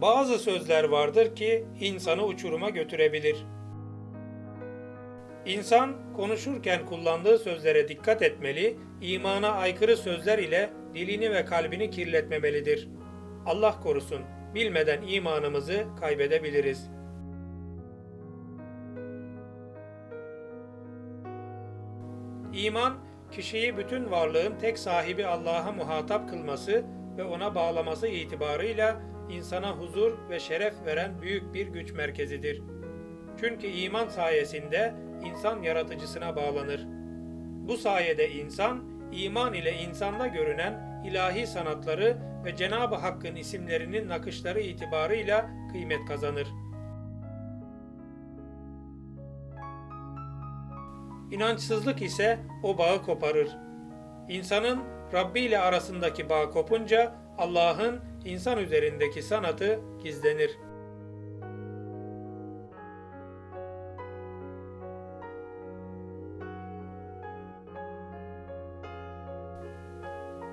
Bazı sözler vardır ki insanı uçuruma götürebilir. İnsan konuşurken kullandığı sözlere dikkat etmeli, imana aykırı sözler ile dilini ve kalbini kirletmemelidir. Allah korusun, bilmeden imanımızı kaybedebiliriz. İman, kişiyi bütün varlığın tek sahibi Allah'a muhatap kılması ve ona bağlaması itibarıyla insana huzur ve şeref veren büyük bir güç merkezidir. Çünkü iman sayesinde insan yaratıcısına bağlanır. Bu sayede insan, iman ile insanda görünen ilahi sanatları ve Cenab-ı Hakk'ın isimlerinin nakışları itibarıyla kıymet kazanır. İnançsızlık ise o bağı koparır. İnsanın Rabbi ile arasındaki bağ kopunca Allah'ın insan üzerindeki sanatı gizlenir.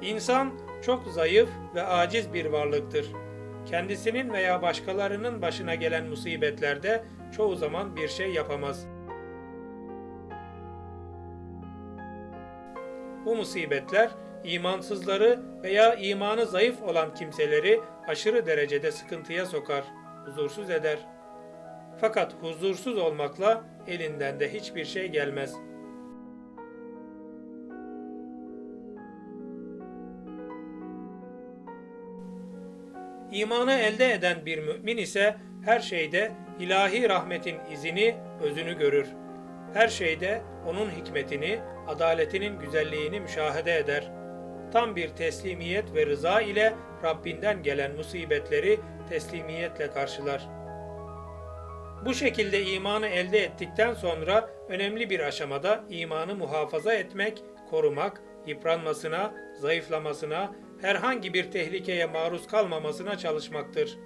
İnsan çok zayıf ve aciz bir varlıktır. Kendisinin veya başkalarının başına gelen musibetlerde çoğu zaman bir şey yapamaz. Bu musibetler imansızları veya imanı zayıf olan kimseleri aşırı derecede sıkıntıya sokar, huzursuz eder. Fakat huzursuz olmakla elinden de hiçbir şey gelmez. İmanı elde eden bir mümin ise her şeyde ilahi rahmetin izini, özünü görür. Her şeyde onun hikmetini, adaletinin güzelliğini müşahede eder. Tam bir teslimiyet ve rıza ile Rabbinden gelen musibetleri teslimiyetle karşılar. Bu şekilde imanı elde ettikten sonra önemli bir aşamada imanı muhafaza etmek, korumak, yıpranmasına, zayıflamasına, herhangi bir tehlikeye maruz kalmamasına çalışmaktır.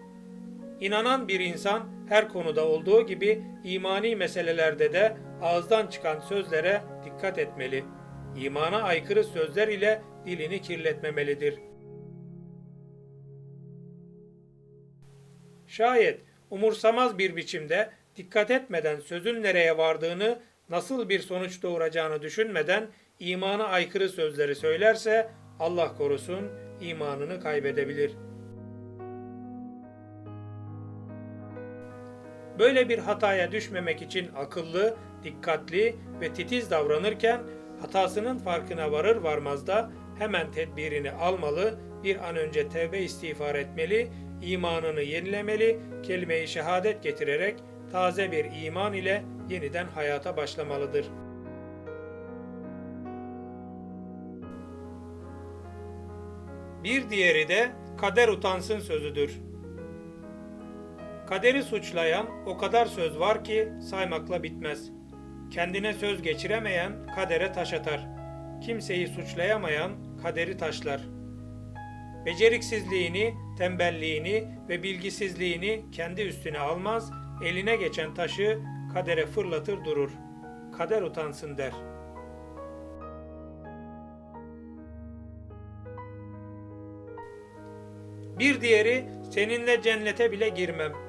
İnanan bir insan her konuda olduğu gibi imani meselelerde de ağızdan çıkan sözlere dikkat etmeli. İmana aykırı sözler ile dilini kirletmemelidir. Şayet umursamaz bir biçimde dikkat etmeden sözün nereye vardığını, nasıl bir sonuç doğuracağını düşünmeden imana aykırı sözleri söylerse Allah korusun imanını kaybedebilir. Böyle bir hataya düşmemek için akıllı, dikkatli ve titiz davranırken hatasının farkına varır varmaz da hemen tedbirini almalı, bir an önce tevbe istiğfar etmeli, imanını yenilemeli, kelime-i şehadet getirerek taze bir iman ile yeniden hayata başlamalıdır. Bir diğeri de kader utansın sözüdür. Kaderi suçlayan o kadar söz var ki saymakla bitmez. Kendine söz geçiremeyen kadere taş atar. Kimseyi suçlayamayan kaderi taşlar. Beceriksizliğini, tembelliğini ve bilgisizliğini kendi üstüne almaz, eline geçen taşı kadere fırlatır durur. Kader utansın der. Bir diğeri seninle cennete bile girmem.''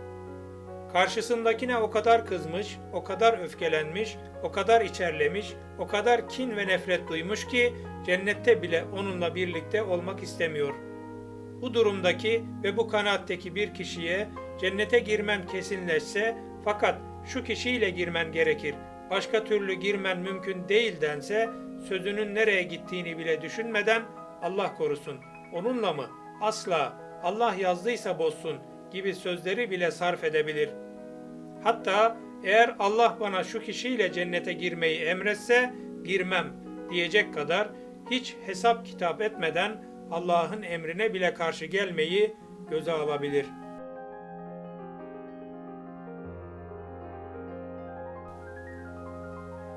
Karşısındakine o kadar kızmış, o kadar öfkelenmiş, o kadar içerlemiş, o kadar kin ve nefret duymuş ki cennette bile onunla birlikte olmak istemiyor. Bu durumdaki ve bu kanaatteki bir kişiye cennete girmen kesinleşse fakat şu kişiyle girmen gerekir, başka türlü girmen mümkün değil dense sözünün nereye gittiğini bile düşünmeden Allah korusun onunla mı? Asla Allah yazdıysa bozsun gibi sözleri bile sarf edebilir. Hatta eğer Allah bana şu kişiyle cennete girmeyi emretse girmem diyecek kadar hiç hesap kitap etmeden Allah'ın emrine bile karşı gelmeyi göze alabilir.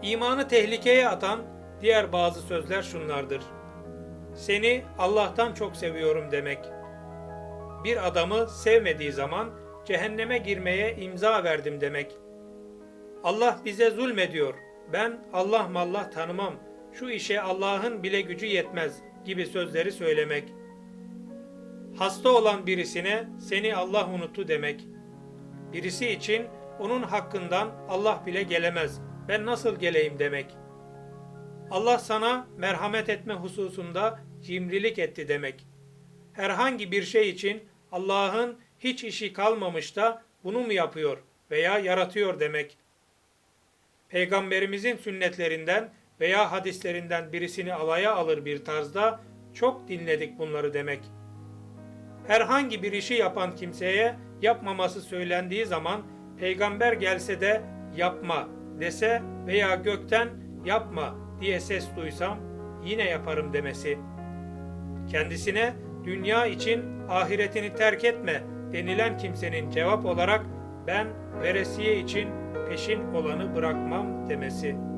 İmanı tehlikeye atan diğer bazı sözler şunlardır. Seni Allah'tan çok seviyorum demek.'' bir adamı sevmediği zaman cehenneme girmeye imza verdim demek. Allah bize zulmediyor. Ben Allah mallah tanımam. Şu işe Allah'ın bile gücü yetmez gibi sözleri söylemek. Hasta olan birisine seni Allah unuttu demek. Birisi için onun hakkından Allah bile gelemez. Ben nasıl geleyim demek. Allah sana merhamet etme hususunda cimrilik etti demek. Herhangi bir şey için Allah'ın hiç işi kalmamış da bunu mu yapıyor veya yaratıyor demek. Peygamberimizin sünnetlerinden veya hadislerinden birisini alaya alır bir tarzda çok dinledik bunları demek. Herhangi bir işi yapan kimseye yapmaması söylendiği zaman peygamber gelse de yapma dese veya gökten yapma diye ses duysam yine yaparım demesi. Kendisine dünya için ahiretini terk etme denilen kimsenin cevap olarak ben veresiye için peşin olanı bırakmam demesi.''